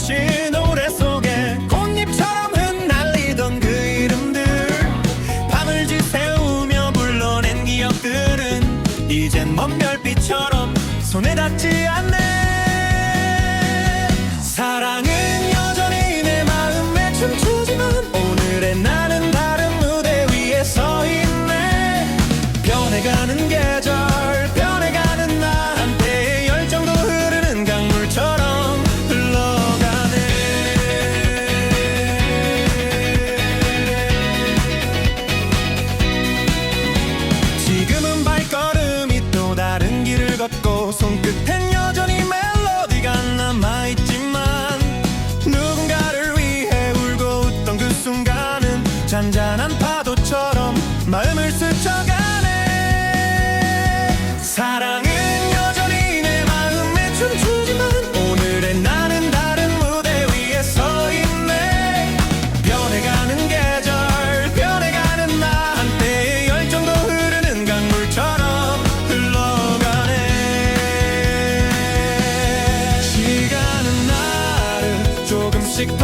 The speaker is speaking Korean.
맺힌 노래 속에 꽃잎처럼 흩날리던 그 이름들. 밤을 지새우며 불러낸 기억들은 이젠 먼 별빛처럼 손에 닿지 잔잔한 파도처럼 마음을 스쳐가네. 사랑은 여전히 내 마음에 춤추지만 오늘의 나는 다른 무대 위에 서 있네. 변해가는 계절 변해가는 나 한때의 열정도 흐르는 강물처럼 흘러가네. 시간은 나를 조금씩